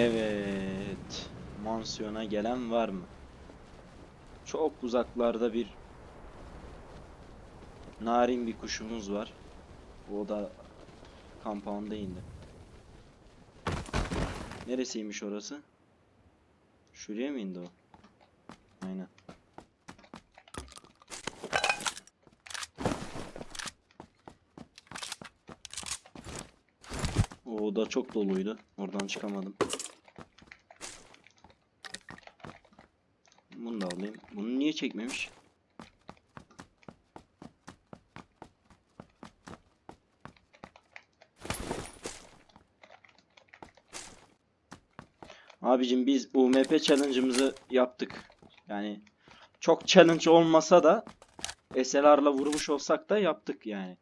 Evet. Mansiyona gelen var mı? Çok uzaklarda bir narin bir kuşumuz var. O da kampanda indi. Neresiymiş orası? Şuraya mı indi o? Aynen. O oda çok doluydu. Oradan çıkamadım. Bunu da alayım. Bunu niye çekmemiş? Abicim biz UMP challenge'ımızı yaptık. Yani çok challenge olmasa da SLR'la vurmuş olsak da yaptık yani.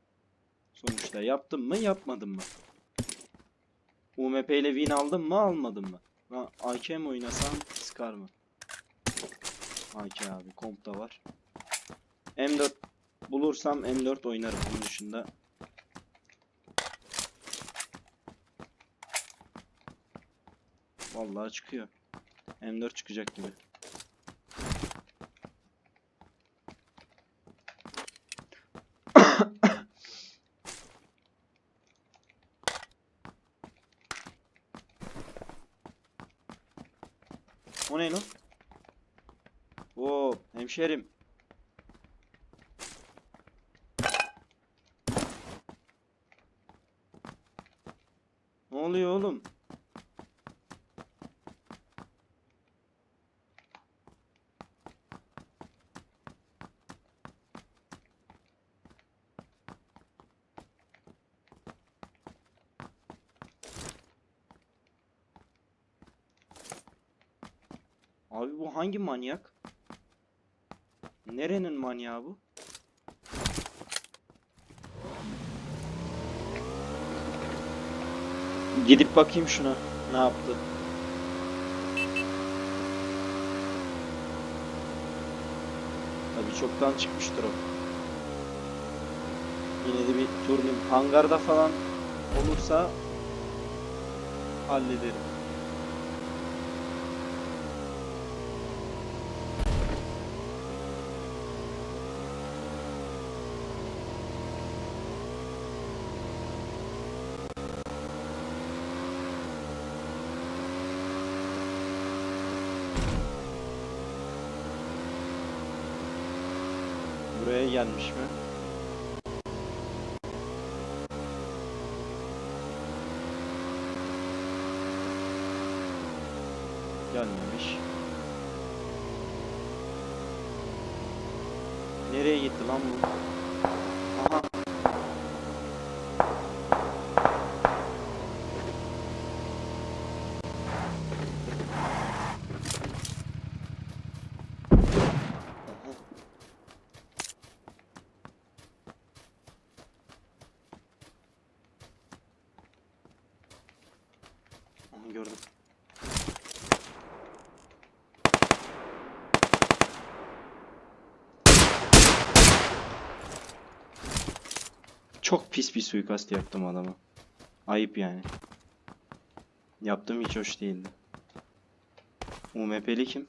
Sonuçta yaptım mı yapmadım mı? UMP ile win aldım mı almadım mı? Ha, AK oynasam sıkar mı? AK abi komp da var. M4 bulursam M4 oynarım onun dışında. Vallahi çıkıyor. M4 çıkacak gibi. O ne lan? Hemşerim. Ne oluyor oğlum? Abi bu hangi manyak? Nerenin manyağı bu? Gidip bakayım şuna. Ne yaptı? Tabii çoktan çıkmıştır o. Yine de bir turlayayım. Hangarda falan olursa hallederim. Buraya gelmiş mi? Gelmemiş. Nereye gitti lan bu? Gördüm. Çok pis bir suikast yaptım adama. Ayıp yani. Yaptığım hiç hoş değildi. UMP'li kim?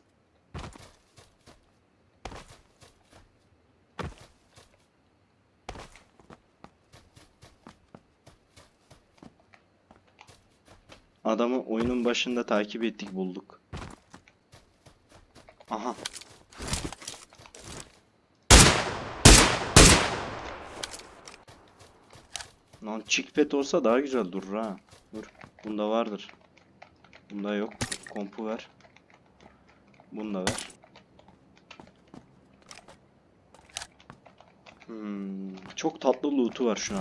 Adamı oyunun başında takip ettik bulduk. Aha. Lan chickpad olsa daha güzel durur ha. Dur. Bunda vardır. Bunda yok. Kompu ver. Bunda ver. Hmm, çok tatlı loot'u var şu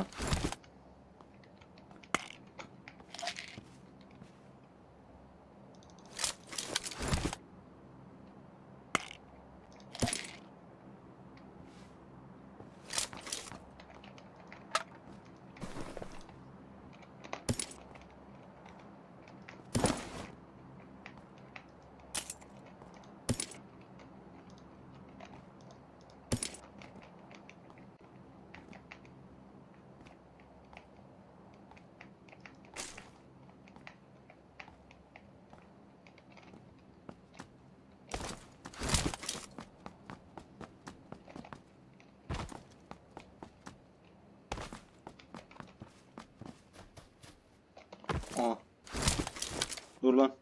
Dur lan.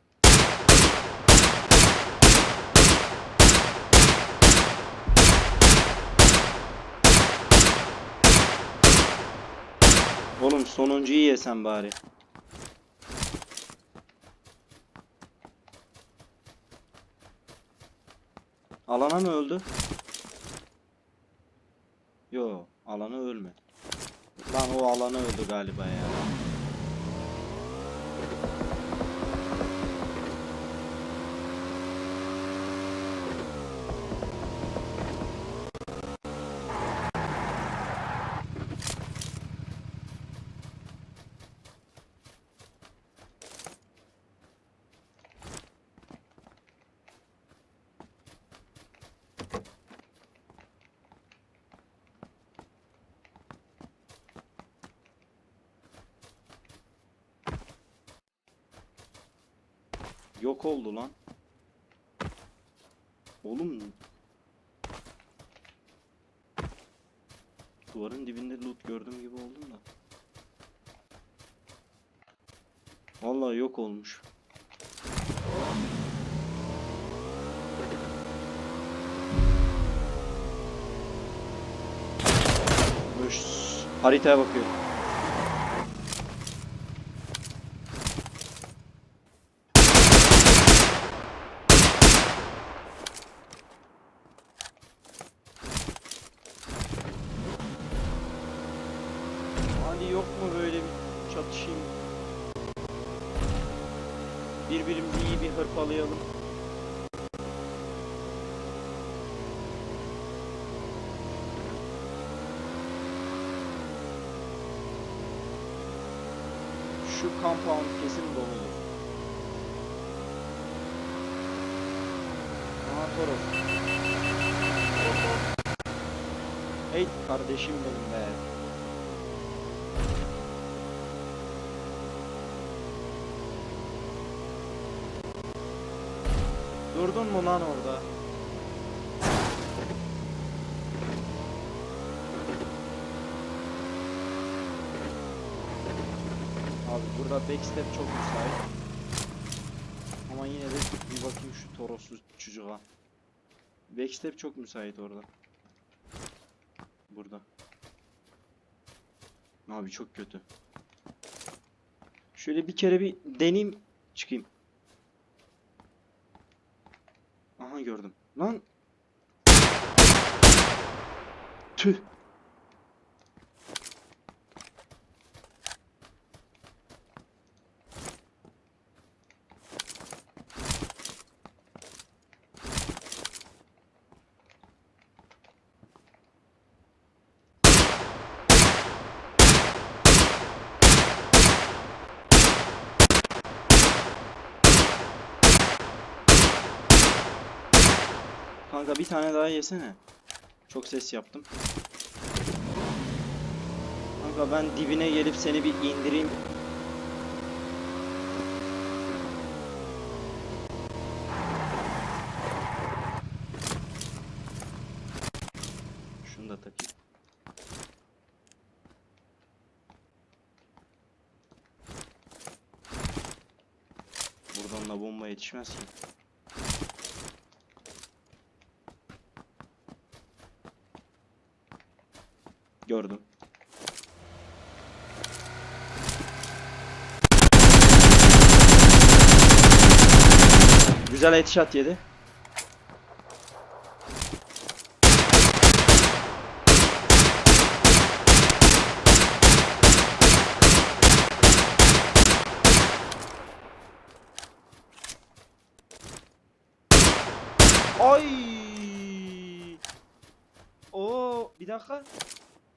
Oğlum sonuncuyu yesen bari. Alana mı öldü? Yo, alana ölme. Lan o alana öldü galiba ya. Yok oldu lan. Oğlum. Duvarın dibinde loot gördüğüm gibi oldum da. Vallahi yok olmuş. Haritaya bakıyorum. Hadi yok mu böyle bir çatışayım? Birbirimizi iyi bir hırpalayalım. Şu compound kesin doludur. Aha Toros. Hey kardeşim benim be. Durdun mu lan orada? Abi burada backstep çok müsait. Ama yine de bir bakayım şu Toroslu çocuğa. Backstep çok müsait orada. Burada. Abi çok kötü. Şöyle bir kere bir deneyim çıkayım. Aha gördüm. Lan. Tüh. Kanka bir tane daha yesene. Çok ses yaptım. Kanka ben dibine gelip seni bir indireyim. Şunu da takayım. Buradan da bomba yetişmez ki. Gördüm. Güzel headshot yedi. Ay! Oo, bir dakika.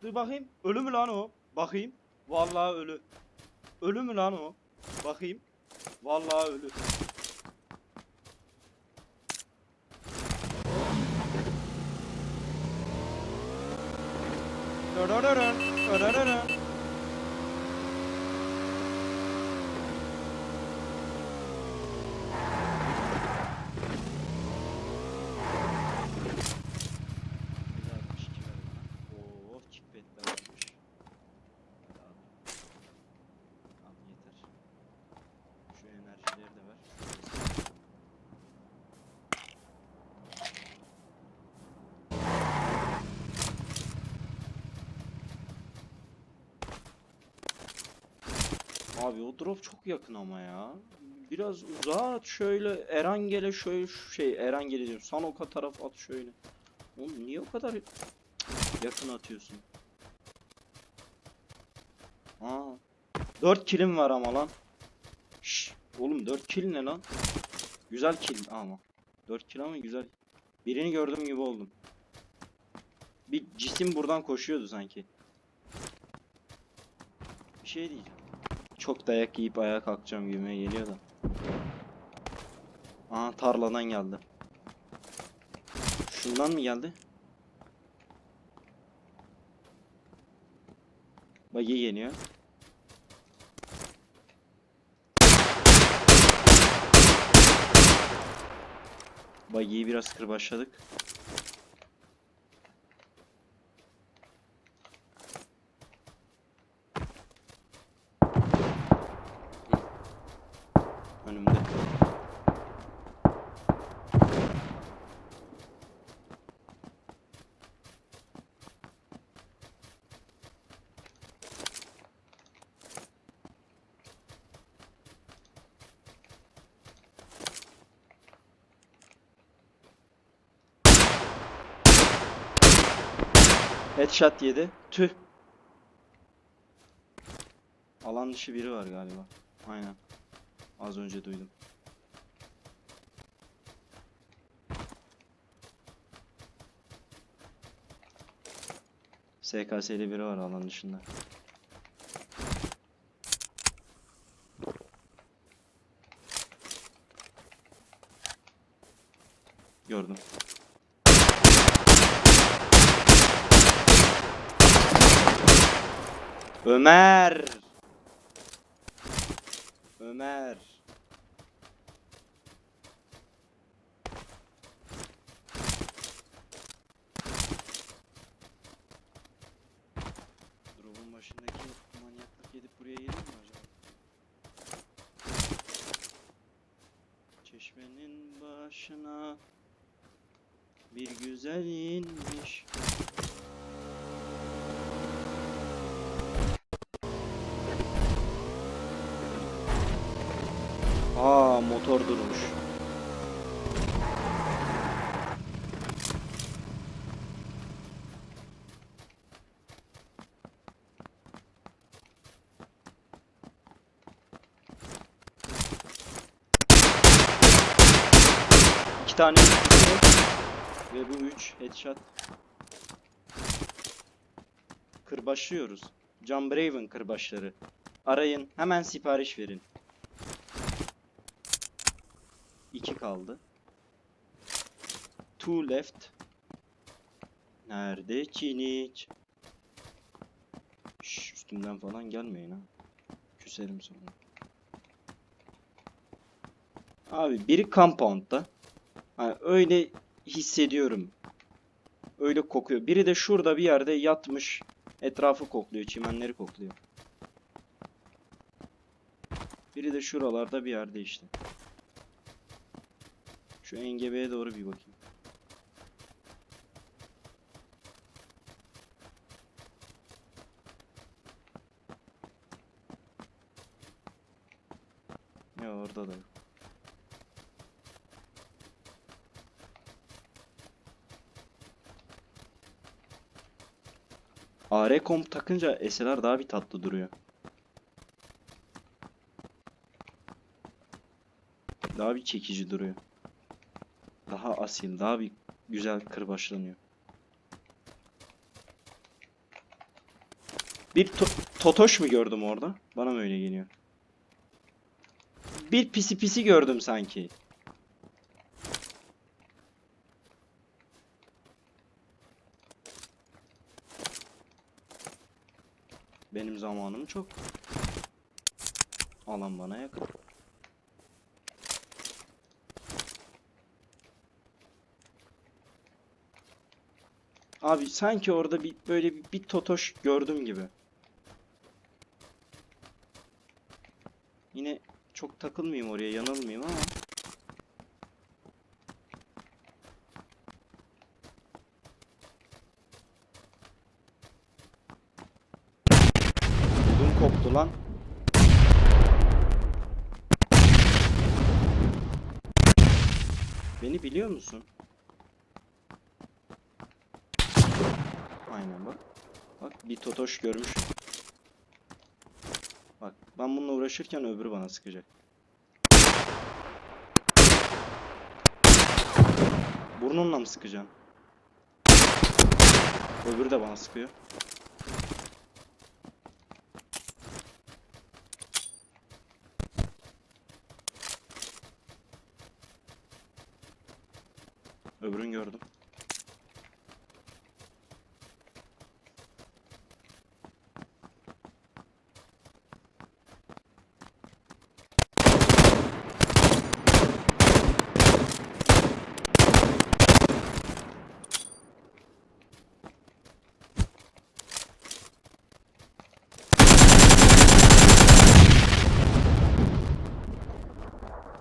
Dur bakayım. Ölü mü lan o? Bakayım. Vallahi ölü. Ölü mü lan o? Bakayım. Vallahi ölü. Dun, dun, dun, Abi o drop çok yakın ama ya. Biraz uzağa at şöyle Erangel'e şöyle şey Erangel diyorum. Sanoka taraf at şöyle. Oğlum niye o kadar yakın atıyorsun? Aa. 4 kilim var ama lan. Şş, oğlum 4 kill ne lan? Güzel kill ama. 4 kill ama güzel. Birini gördüğüm gibi oldum. Bir cisim buradan koşuyordu sanki. Bir şey diyeceğim. Çok dayak yiyip ayağa kalkacağım gibime geliyor da. Aa tarladan geldi. Şundan mı geldi? Buggy geliyor. Buggy'yi biraz kırbaçladık. Headshot yedi. Tüh. Alan dışı biri var galiba. Aynen. Az önce duydum. SKS'li biri var alan dışında. Gördüm. Ömer. Ömer. Drop'un başındaki manyaklık gidip buraya gelir mi acaba? Çeşmenin başına bir güzel inmiş. Motor durmuş. İki tane ve bu üç headshot. Kırbaçlıyoruz. John Braven kırbaçları. Arayın, hemen sipariş verin. 2 kaldı. Two left. Nerede Çiniç? Şş, üstümden falan gelmeyin ha. Küserim sonra. Abi biri compound'da. Hani öyle hissediyorum. Öyle kokuyor. Biri de şurada bir yerde yatmış. Etrafı kokluyor. Çimenleri kokluyor. Biri de şuralarda bir yerde işte. Şu engebeye doğru bir bakayım. Ya orada da yok. AR komp takınca SLR daha bir tatlı duruyor. Daha bir çekici duruyor. Daha asil, daha bir güzel kırbaçlanıyor. Bir to- totoş mu gördüm orada? Bana mı öyle geliyor? Bir pisi pisi gördüm sanki. Benim zamanım çok. Alan bana yakın. Abi sanki orada bir böyle bir, bir totoş gördüm gibi. Yine çok takılmayayım oraya yanılmayayım ama. Dum koptu lan. Beni biliyor musun? Aynen bak. Bak bir totoş görmüş. Bak ben bununla uğraşırken öbürü bana sıkacak. Burnunla mı sıkacaksın? Öbürü de bana sıkıyor. Öbürünü gördüm.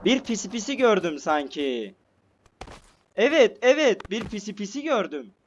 Bir pisi pisi gördüm sanki. Evet, evet, bir pisi pisi gördüm.